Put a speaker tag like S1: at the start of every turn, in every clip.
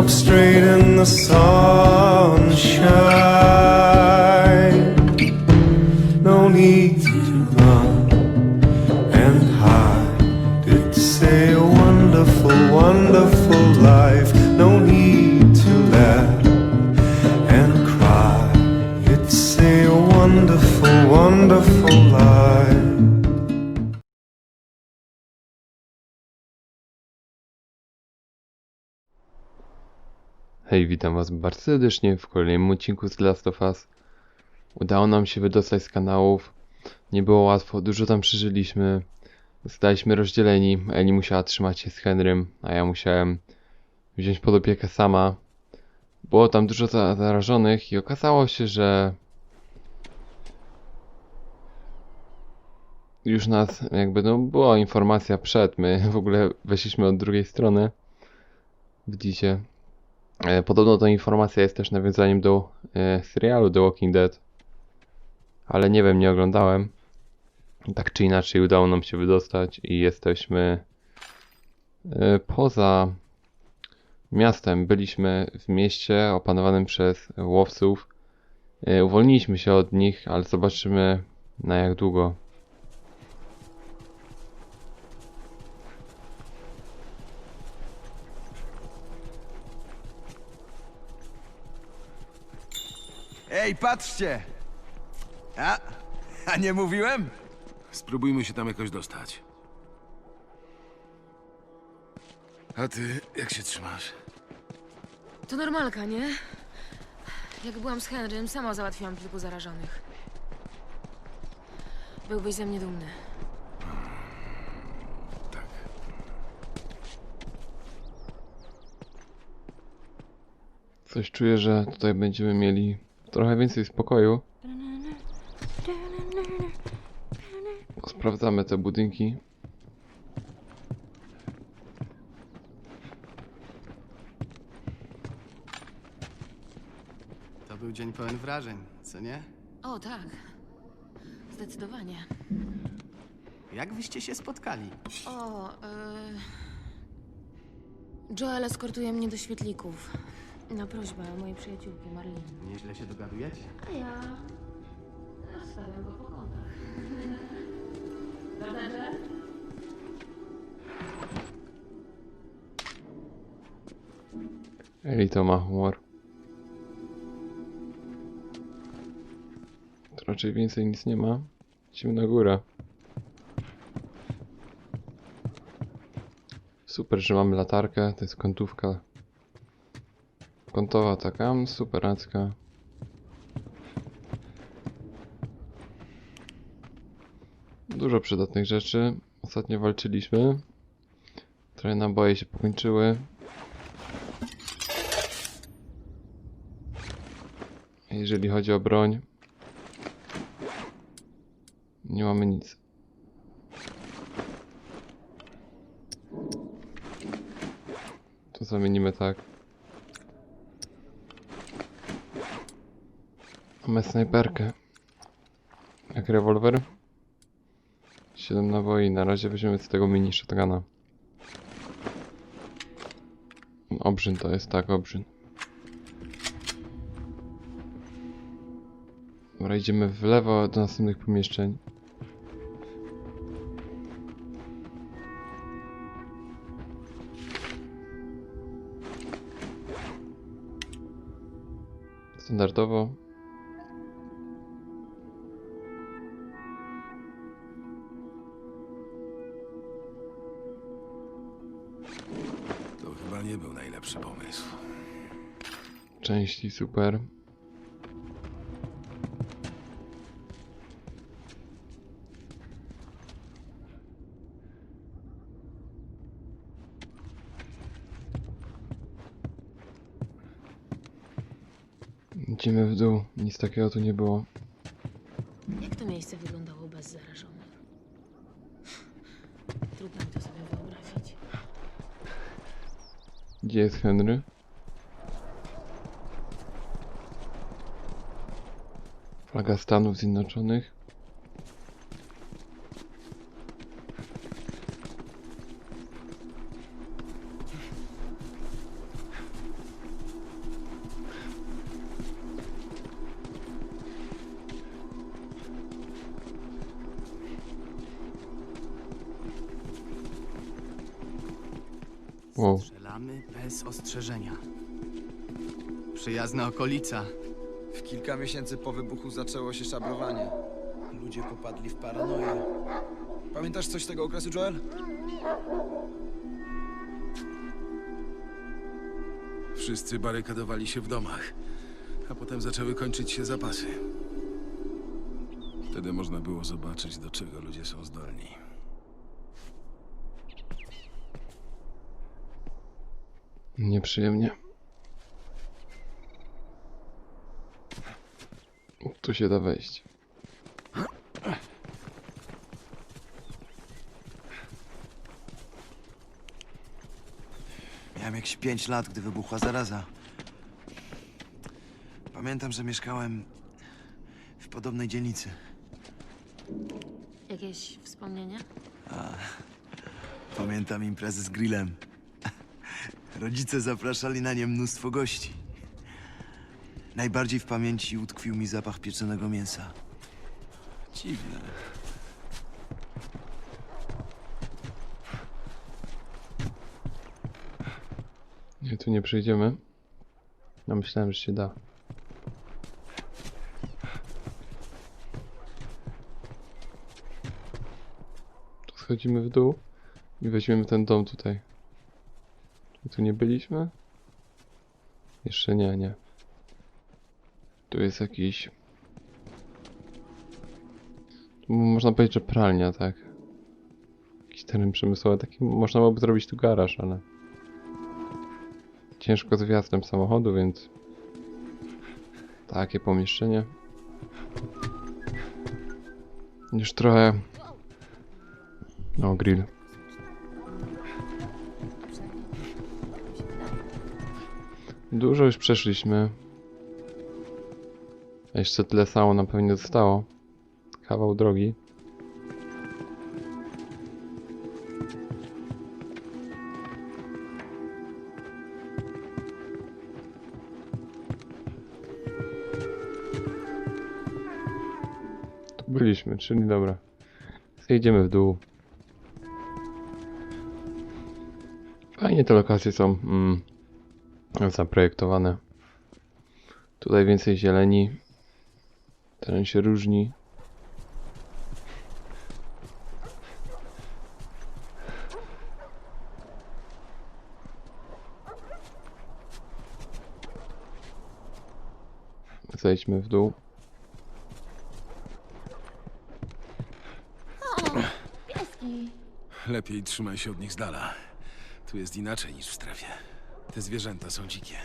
S1: up straight in the sunshine.
S2: Hej, witam was bardzo serdecznie w kolejnym odcinku z Last of Us. Udało nam się wydostać z kanałów. Nie było łatwo, dużo tam przeżyliśmy. Zostaliśmy rozdzieleni. Eli musiała trzymać się z Henrym, a ja musiałem wziąć pod opiekę sama. Było tam dużo za- zarażonych i okazało się, że już nas jakby no była informacja przed, my w ogóle weszliśmy od drugiej strony. Widzicie, Podobno ta informacja jest też nawiązaniem do e, serialu The Walking Dead. Ale nie wiem, nie oglądałem. Tak czy inaczej udało nam się wydostać i jesteśmy e, poza miastem. Byliśmy w mieście opanowanym przez łowców. E, uwolniliśmy się od nich, ale zobaczymy na jak długo.
S3: Ej, patrzcie! A, a nie mówiłem?
S4: Spróbujmy się tam jakoś dostać. A ty, jak się trzymasz?
S5: To normalka, nie? Jak byłam z Henrym, sama załatwiłam kilku zarażonych. Byłbyś ze mnie dumny.
S4: Tak.
S2: Coś czuję, że tutaj będziemy mieli trochę więcej spokoju. Sprawdzamy te budynki.
S6: To był dzień pełen wrażeń, co nie?
S5: O, tak. Zdecydowanie.
S6: Jak wyście się spotkali?
S5: O, yy... Joel eskortuje mnie do świetlików. Na prośbę mojej przyjaciółki Marlene.
S6: Nieźle się dogadujecie?
S5: A ja... Stawiam go po kątach.
S2: Eli to ma humor. To raczej więcej nic nie ma. Idziemy na górę. Super, że mamy latarkę. To jest kątówka. Kątowa taka, super racka. Dużo przydatnych rzeczy. Ostatnio walczyliśmy. Trochę naboje się pokończyły. Jeżeli chodzi o broń, nie mamy nic. To zamienimy tak. Mamy snajperkę. Jak rewolwer. 7 naboi. Na razie weźmiemy z tego mini shotguna. Obrzyn to jest, tak, obrzyn. Dobra, idziemy w lewo do następnych pomieszczeń. Standardowo. Części super. Idziemy w dół. Nic takiego tu nie było.
S5: Jak to miejsce wyglądało bez zarażonych? Trudno mi to sobie wyobrazić.
S2: Gdzie jest Henry? flaga Stanów Zjednoczonych.
S6: Strzelamy bez ostrzeżenia. Przyjazna okolica.
S3: Kilka miesięcy po wybuchu zaczęło się szabrowanie. Ludzie popadli w paranoję. Pamiętasz coś z tego okresu, Joel?
S4: Wszyscy barykadowali się w domach, a potem zaczęły kończyć się zapasy. Wtedy można było zobaczyć, do czego ludzie są zdolni.
S2: Nieprzyjemnie. Tu się da wejść.
S3: Miałem jakieś 5 lat, gdy wybuchła zaraza. Pamiętam, że mieszkałem w podobnej dzielnicy.
S5: Jakieś wspomnienia?
S3: Pamiętam imprezy z grillem. Rodzice zapraszali na nie mnóstwo gości. Najbardziej w pamięci utkwił mi zapach pieczonego mięsa. Dziwne.
S2: Nie, tu nie przejdziemy. Ja myślałem, że się da. Tu schodzimy w dół i weźmiemy ten dom tutaj. Czy tu nie byliśmy? Jeszcze nie, nie. Tu jest jakiś... Tu można powiedzieć, że pralnia, tak? Jakiś teren przemysłowy. Taki można byłoby zrobić tu garaż, ale ciężko z wjazdem samochodu, więc takie pomieszczenie. Już trochę. O, grill. Dużo już przeszliśmy. Jeszcze tyle samo nam pewnie zostało. Kawał drogi. Tu byliśmy, czyli dobra. Zjedziemy w dół. Fajnie te lokacje są mm, zaprojektowane. Tutaj więcej zieleni. Teren się różni. Zejdźmy w dół.
S4: Lepiej trzymaj się od nich z dala. Tu jest inaczej niż w strefie. Te zwierzęta są dzikie.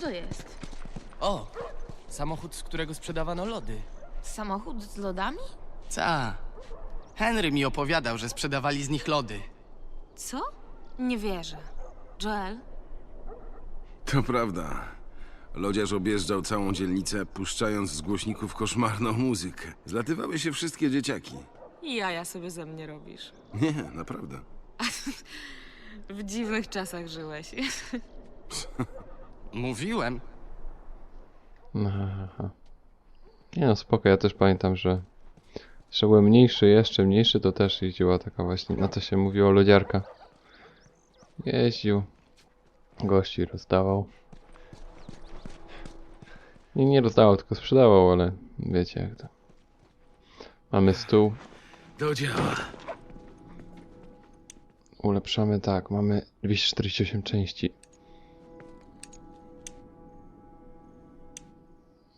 S5: Co to jest?
S7: O, samochód, z którego sprzedawano lody.
S5: Samochód z lodami?
S6: Ca. Henry mi opowiadał, że sprzedawali z nich lody.
S5: Co? Nie wierzę. Joel?
S4: To prawda. Lodziarz objeżdżał całą dzielnicę, puszczając z głośników koszmarną muzykę. Zlatywały się wszystkie dzieciaki.
S5: I jaja sobie ze mnie robisz.
S4: Nie, naprawdę.
S5: W dziwnych czasach żyłeś.
S6: Mówiłem.
S2: No, Aha. Nie no, spoko, ja też pamiętam, że że byłem mniejszy, jeszcze mniejszy, to też jeździła taka właśnie, na to się mówiło lodziarka. Jeździł, gości rozdawał. Nie, nie rozdawał, tylko sprzedawał, ale wiecie jak to. Mamy stół,
S4: Do dzieła.
S2: ulepszamy, tak, mamy 248 części.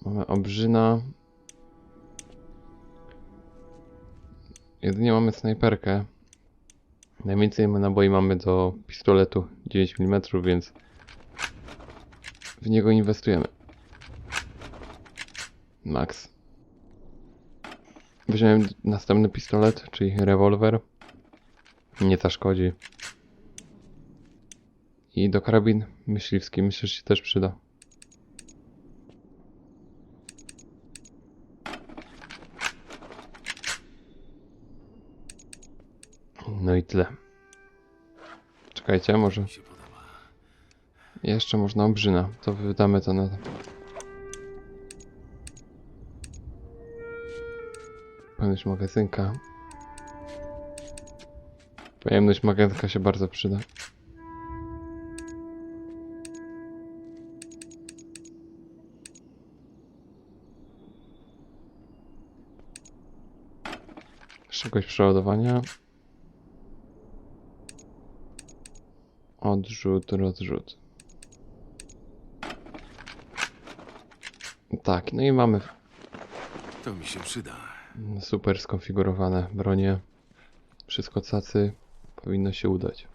S2: Mamy obrzyna. Jedynie mamy snajperkę. Najwięcej naboi mamy do pistoletu 9 mm, więc w niego inwestujemy. Max. Weźmiemy następny pistolet, czyli rewolwer. Nie zaszkodzi. I do karabin myśliwski myślę, że się też przyda. No i tyle. Czekajcie, może. Jeszcze można obrzyna. To wydamy to na. Pojemność magazynka. Pojemność magazynka się bardzo przyda. Szybkość przeładowania. Odrzut, rozrzut. Tak, no i mamy
S4: To mi się przyda.
S2: super skonfigurowane bronie. Wszystko cacy. Powinno się udać.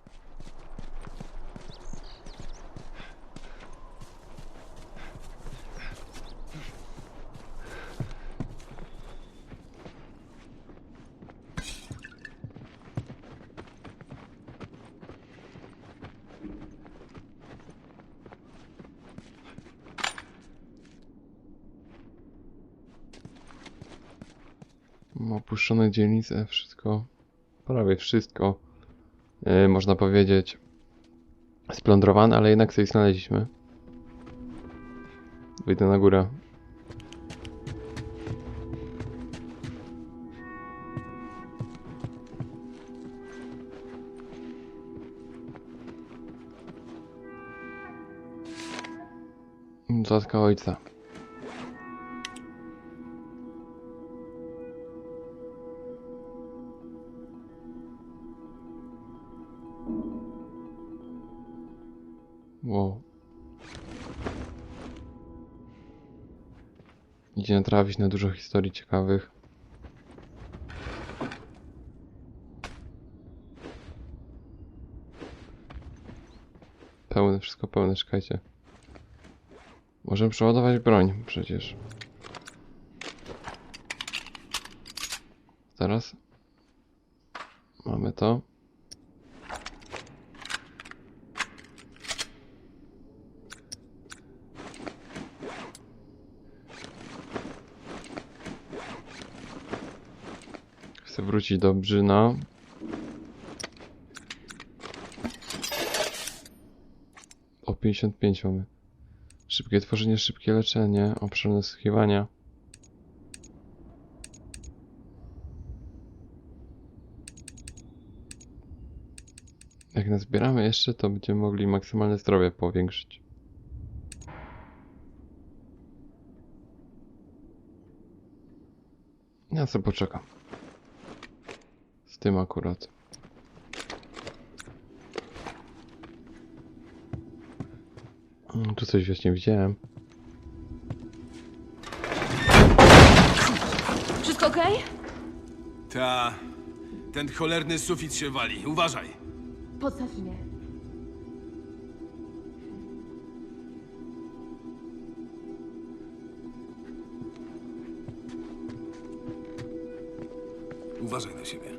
S2: Opuszczone dzielnice, wszystko, prawie wszystko, e, można powiedzieć, splądrowane, ale jednak coś znaleźliśmy. Wyjdę na górę. Zatka ojca. Idzie natrafić na dużo historii ciekawych. Pełne, wszystko pełne, czekajcie. Możemy przeładować broń przecież. Zaraz. Mamy to. Wrócić do Brzyna. O 55 mamy. Szybkie tworzenie, szybkie leczenie, obszerne schiwania. Jak nazbieramy jeszcze, to będziemy mogli maksymalne zdrowie powiększyć. Ja sobie poczekam. Tym akurat. Mm, Tu coś właśnie widziałem.
S5: Wszystko okej?
S4: Ta. Ten cholerny sufit się wali. Uważaj.
S5: Podstaw mnie.
S4: Uważaj na siebie.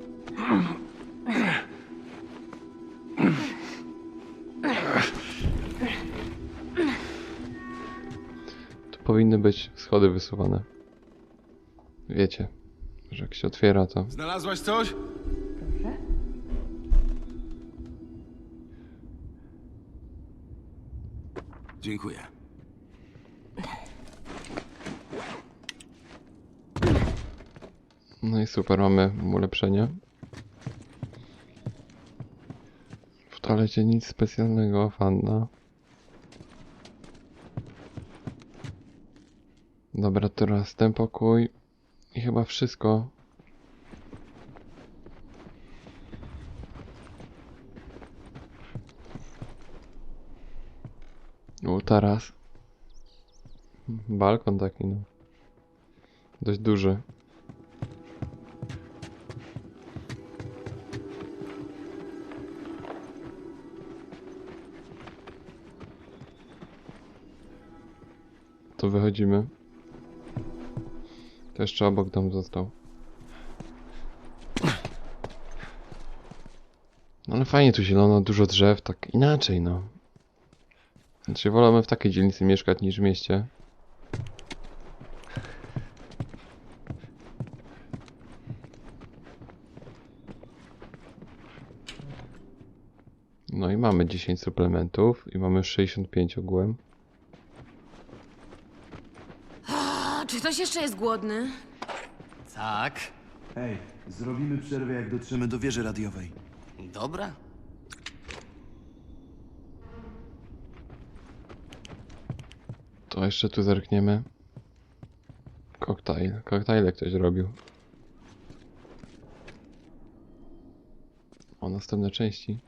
S2: Tu powinny być schody wysuwane. Wiecie, że jak się otwiera to...
S4: Znalazłaś coś? Dziękuję.
S2: No i super, mamy ulepszenie. W toalecie nic specjalnego, wanna. Dobra, teraz ten pokój. I chyba wszystko. U, taras. Balkon taki, no. Dość duży. To wychodzimy. To jeszcze obok dom został. No ale fajnie tu zielono, dużo drzew, tak inaczej no. Znaczy wolimy w takiej dzielnicy mieszkać niż w mieście. No i mamy 10 suplementów i mamy 65 ogółem.
S5: A czy ktoś jeszcze jest głodny?
S6: Tak.
S3: Hej, zrobimy przerwę, jak dotrzemy do wieży radiowej.
S6: Dobra.
S2: To jeszcze tu zerkniemy. Koktajl. Koktajle ktoś robił. O, następne części.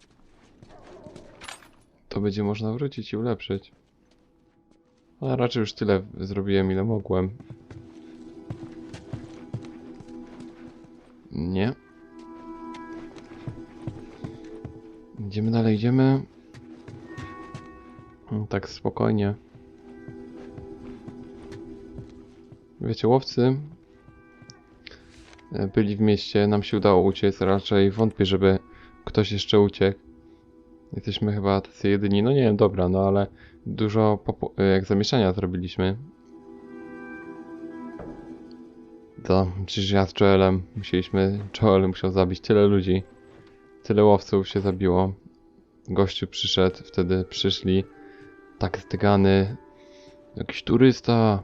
S2: To będzie można wrócić i ulepszyć. A raczej już tyle zrobiłem, ile mogłem. Nie. Idziemy dalej, idziemy. Mm, Tak spokojnie. Wiecie, łowcy e, byli w mieście, nam się udało uciec, raczej wątpię, żeby ktoś jeszcze uciekł. Jesteśmy chyba tacy jedyni, no nie wiem, dobra, no ale dużo e, jak zamieszania zrobiliśmy. To przecież ja z Joelem musieliśmy, Joel musiał zabić tyle ludzi, tyle łowców się zabiło. Gościu przyszedł, wtedy przyszli, tak zdygany, jakiś turysta,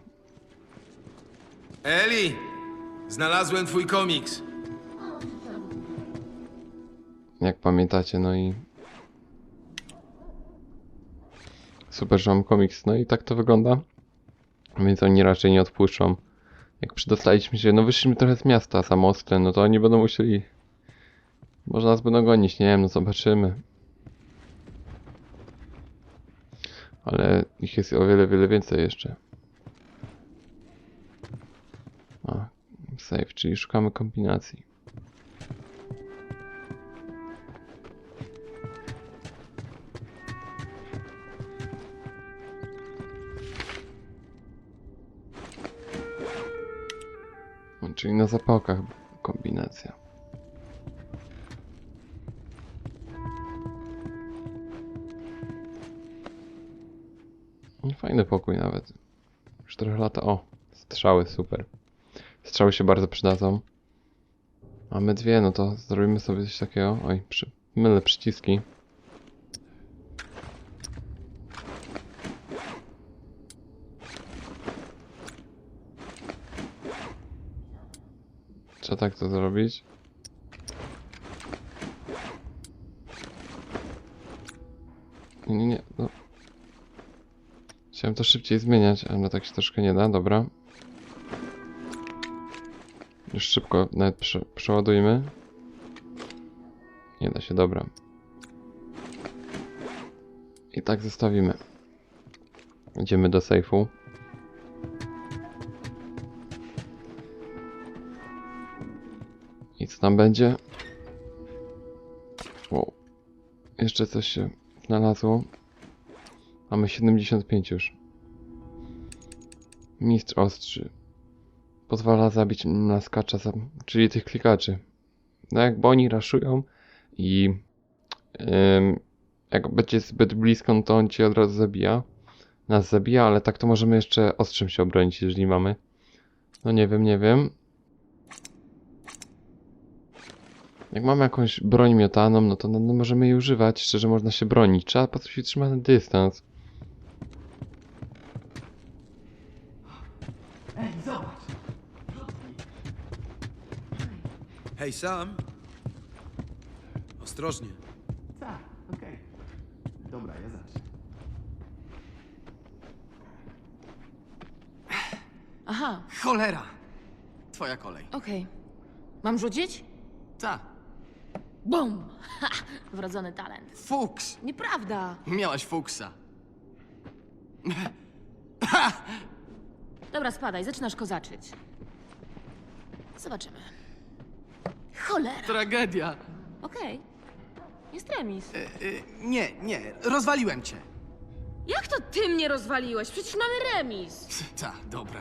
S4: Eli! Znalazłem twój komiks.
S2: jak pamiętacie, no i super, że mam komiks, no i tak to wygląda, więc oni raczej nie odpuszczą. Jak przydostaliśmy się, no wyszliśmy trochę z miasta samostre, no to oni będą musieli, może nas będą gonić, nie wiem, no zobaczymy. Ale ich jest o wiele, wiele więcej jeszcze. A, save, czyli szukamy kombinacji. Czyli na zapałkach kombinacja. Fajny pokój nawet. Już trochę lata. O, strzały, super. Strzały się bardzo przydadzą. Mamy dwie, no to zrobimy sobie coś takiego. Oj, przy... mylę przyciski. Trzeba tak to zrobić. Nie, nie, nie. No. Chciałem to szybciej zmieniać, ale tak się troszkę nie da, dobra. Już szybko nawet prze, przeładujmy. Nie da się, dobra. I tak zostawimy. Idziemy do sejfu. I co tam będzie? Wow. Jeszcze coś się znalazło. Mamy 75 już. Mistrz ostrzy. Pozwala zabić naskacza, za, czyli tych klikaczy. No jakby oni raszują i ym, jak będzie zbyt blisko, no to on cię od razu zabija. Nas zabija, ale tak to możemy jeszcze ostrzem się obronić, jeżeli mamy. No nie wiem, nie wiem. Jak mamy jakąś broń miotaną, no to no, no możemy jej używać, szczerze można się bronić. Trzeba po prostu się trzymać na dystans.
S3: Hej, Sam! Ostrożnie.
S6: Tak, okej.
S3: Dobra, ja zacznę.
S5: Aha,
S6: Cholera! Twoja kolej.
S5: okej. Mam rzucić?
S6: Ta.
S5: Bum! Ha! Wrodzony talent.
S6: Fuks!
S5: Nieprawda.
S6: Miałaś fuksa.
S5: Dobra, spadaj, zaczynasz kozaczyć. Zobaczymy. Cholera.
S6: Tragedia.
S5: Okej. Jest remis.
S6: Y, y, nie, nie, rozwaliłem cię.
S5: Jak to ty mnie rozwaliłeś? Przecież mamy remis.
S6: Ta, dobra.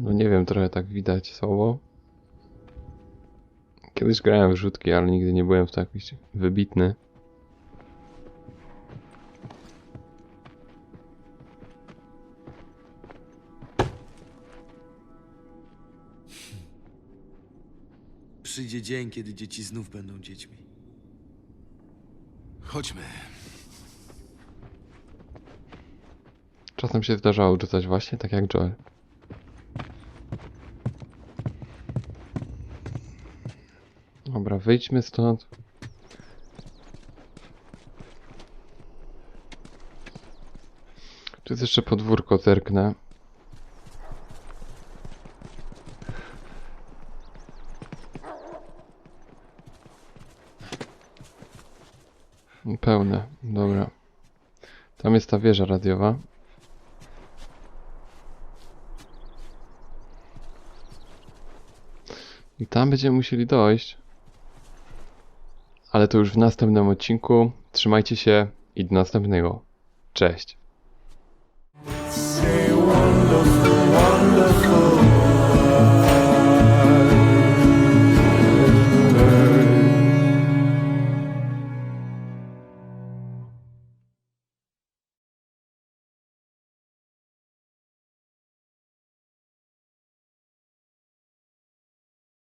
S2: No nie wiem, trochę tak widać słowo. Kiedyś grałem w rzutki, ale nigdy nie byłem w jakiś wybitny.
S3: Przyjdzie dzień, kiedy dzieci znów będą dziećmi.
S4: Chodźmy.
S2: Czasem się zdarzało rzucać właśnie tak jak Joel. Dobra, wyjdźmy stąd. Tu jest jeszcze podwórko, zerknę. Pełne, dobra. Tam jest ta wieża radiowa. I tam będziemy musieli dojść. Ale to już w następnym odcinku. Trzymajcie się i do następnego. Cześć.